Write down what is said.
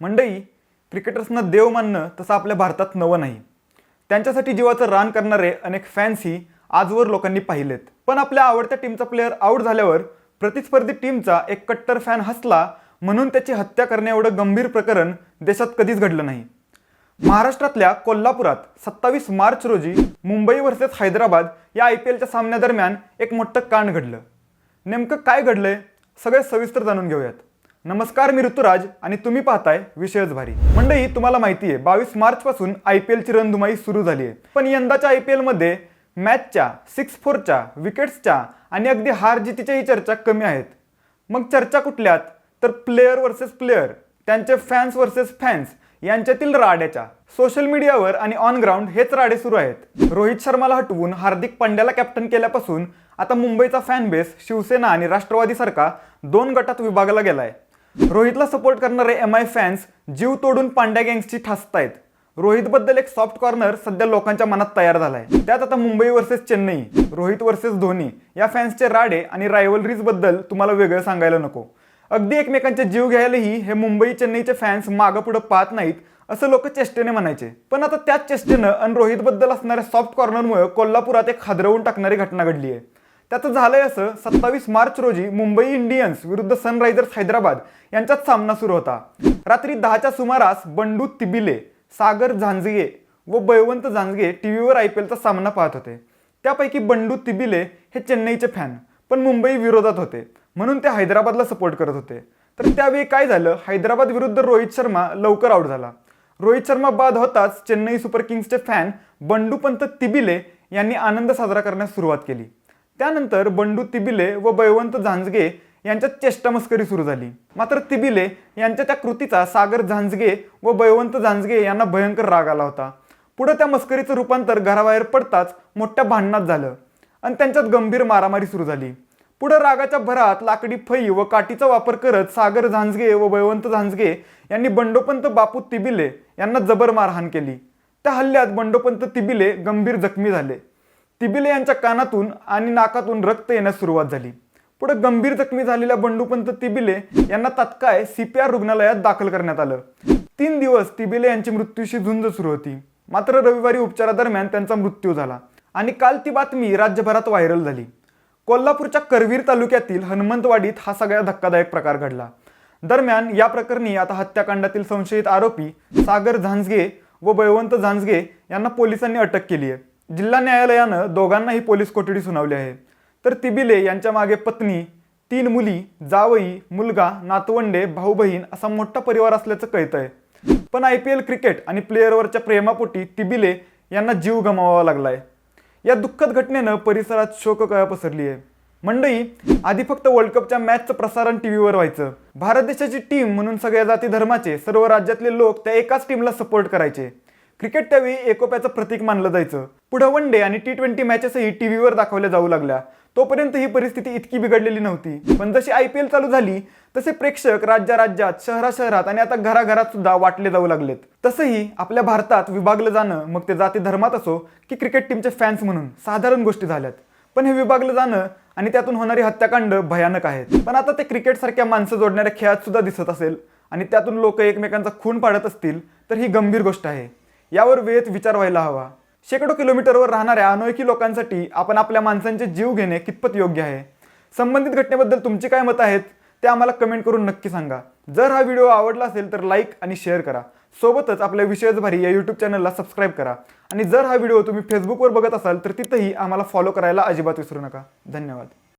मंडई क्रिकेटर्सना देव मानणं तसं आपल्या भारतात नवं नाही. त्यांच्यासाठी जीवाचं रान करणारे अनेक फॅन्सही आजवर लोकांनी पाहिलेत. पण आपल्या आवडत्या टीमचा प्लेअर आऊट झाल्यावर प्रतिस्पर्धी टीमचा एक कट्टर फॅन हसला म्हणून त्याची हत्या करणे एवढं गंभीर प्रकरण देशात कधीच घडलं नाही. महाराष्ट्रातल्या कोल्हापुरात सत्तावीस मार्च रोजी मुंबई वर्सेस हैदराबाद या आय पी एलच्या सामन्यादरम्यान एक मोठं कांड घडलं. नेमकं काय घडलंय? सगळे सविस्तर जाणून घेऊयात. नमस्कार मी ऋतुराज आणि तुम्ही पाहताय विषयच भारी. मंडई तुम्हाला माहिती आहे बावीस मार्च पासून आय पी एलची रणधुमाई सुरू झाली आहे. पण यंदाच्या आय पी एलमध्ये मॅचच्या सिक्स फोरच्या विकेट्सच्या आणि अगदी हार जितीच्याही चर्चा कमी आहेत. मग चर्चा कुठल्यात? तर प्लेयर वर्सेस प्लेयर त्यांचे फॅन्स वर्सेस फॅन्स यांच्यातील राड्याच्या. सोशल मीडियावर आणि ऑन ग्राउंड हेच राडे सुरू आहेत. रोहित शर्माला हटवून हार्दिक पांड्याला कॅप्टन केल्यापासून आता मुंबईचा फॅन बेस शिवसेना आणि राष्ट्रवादीसारखा दोन गटात विभागला गेलाय. रोहितला सपोर्ट करणारे एम आय फॅन्स जीव तोडून पांड्या गँग्सची ठासतायत रोहितबद्दल एक सॉफ्ट कॉर्नर सध्या लोकांच्या मनात तयार झालाय. त्यात आता मुंबई वर्सेस चेन्नई रोहित वर्सेस धोनी या फॅन्सचे राडे आणि रायवलरीजबद्दल तुम्हाला वेगळं सांगायला नको. अगदी एकमेकांचे जीव घ्यायलाही हे मुंबई चेन्नईचे फॅन्स मागं पुढं पाहत नाहीत असं लोक चेष्टेने म्हणायचे. पण आता त्याच चेष्टेनं आणि रोहितबद्दल असणाऱ्या सॉफ्ट कॉर्नरमुळे कोल्हापुरात एक हादरवून टाकणारी घटना घडली आहे त्याचं झालंय असं सत्तावीस मार्च रोजी मुंबई इंडियन्स विरुद्ध सनरायझर्स हैदराबाद यांच्यात सामना सुरू होता. रात्री दहाच्या सुमारास बंडू तिबिले सागर झांजगे व बळवंत झांजगे टीव्हीवर आय पी एलचा सामना पाहत होते. त्यापैकी बंडू तिबिले हे चेन्नईचे फॅन पण मुंबई विरोधात होते. म्हणून ते हैदराबादला सपोर्ट करत होते. तर त्यावेळी काय झालं? हैदराबाद विरुद्ध रोहित शर्मा लवकर आउट झाला. रोहित शर्मा बाद होताच चेन्नई सुपर किंग्सचे फॅन बंडू पंत तिबिले यांनी आनंद साजरा करण्यास सुरुवात केली. त्यानंतर बंडू तिबिले व बैवंत झांजगे यांच्यात चेष्टामस्करी सुरू झाली. मात्र तिबिले यांच्या त्या कृतीचा सागर झांजगे व बैवंत झांजगे यांना भयंकर राग आला होता. पुढे त्या मस्करीचं रूपांतर घराबाहेर पडताच मोठ्या भांडणात झालं आणि त्यांच्यात गंभीर मारामारी सुरू झाली. पुढे रागाच्या भरात लाकडी फई व काठीचा वापर करत सागर झांजगे व बैवंत झांजगे यांनी बंडोपंत बापू तिबिले यांना जबर मारहाण केली. त्या हल्ल्यात बंडोपंत तिबिले गंभीर जखमी झाले. तिबिले यांच्या कानातून आणि नाकातून रक्त येण्यास सुरुवात झाली. पुढे गंभीर जखमी झालेल्या बंडूपंत तिबिले यांना तात्काळ सीपीआर रुग्णालयात दाखल करण्यात आलं. तीन दिवस तिबिले यांची मृत्यूशी झुंज सुरू होती. मात्र रविवारी उपचारादरम्यान त्यांचा मृत्यू झाला आणि काल ती बातमी राज्यभरात व्हायरल झाली. कोल्हापूरच्या करवीर तालुक्यातील हनुमंतवाडीत हा सगळ्या धक्कादायक प्रकार घडला. दरम्यान या प्रकरणी आता हत्याकांडातील संशयित आरोपी सागर झांजगे व बळवंत झांजगे यांना पोलिसांनी अटक केली आहे. जिल्हा न्यायालयानं दोघांनाही पोलीस कोठडी सुनावली आहे. तर तिबिले यांच्या मागे पत्नी तीन मुली जावई मुलगा नातवंडे भाऊ बहीण असा मोठा परिवार असल्याचं कळतंय. पण आय पी एल क्रिकेट आणि प्लेअरवरच्या प्रेमापोटी तिबिले यांना जीव गमावावा लागलाय. या दुःखद घटनेनं परिसरात शोककळा पसरली आहे. मंडई आधी फक्त वर्ल्ड कपच्या मॅचचं प्रसारण टीव्हीवर व्हायचं. भारत देशाची टीम म्हणून सगळ्या जाती धर्माचे सर्व राज्यातले लोक त्या एकाच टीमला सपोर्ट करायचे. क्रिकेट त्यावेळी एकोप्याचं प्रतीक मानलं जायचं. पुढं वन डे आणि टी ट्वेंटी मॅचेसही टीव्हीवर दाखवल्या जाऊ लागल्या. तोपर्यंत ही परिस्थिती इतकी बिघडलेली नव्हती. पण जशी आय पी एल चालू झाली तसे प्रेक्षक राज्या राज्यात शहरा शहरात आणि आता घराघरात सुद्धा वाटले जाऊ लागलेत. तसंही आपल्या भारतात विभागलं जाणं मग ते जाती धर्मात असो की क्रिकेट टीमचे फॅन्स म्हणून साधारण गोष्टी झाल्यात. पण हे विभागलं जाणं आणि त्यातून होणारी हत्याकांड भयानक आहेत. पण आता ते क्रिकेटसारख्या माणसं जोडणाऱ्या खेळात सुद्धा दिसत असेल आणि त्यातून लोक एकमेकांचा खून पाडत असतील तर ही गंभीर गोष्ट आहे. यावर वेळेत विचार व्हायला हवा. शेकडो किलोमीटरवर राहणाऱ्या अनोळखी लोकांसाठी आपण आपल्या माणसांचे जीव घेणे कितपत योग्य आहे? संबंधित घटनेबद्दल तुमची काय मतं आहेत ते आम्हाला कमेंट करून नक्की सांगा. जर हा व्हिडिओ आवडला असेल तर लाईक आणि शेअर करा. सोबतच आपल्या विषयच भारी या यूट्यूब चॅनलला सबस्क्राईब करा. आणि जर हा व्हिडिओ तुम्ही फेसबुकवर बघत असाल तर तिथंही आम्हाला फॉलो करायला अजिबात विसरू नका. धन्यवाद.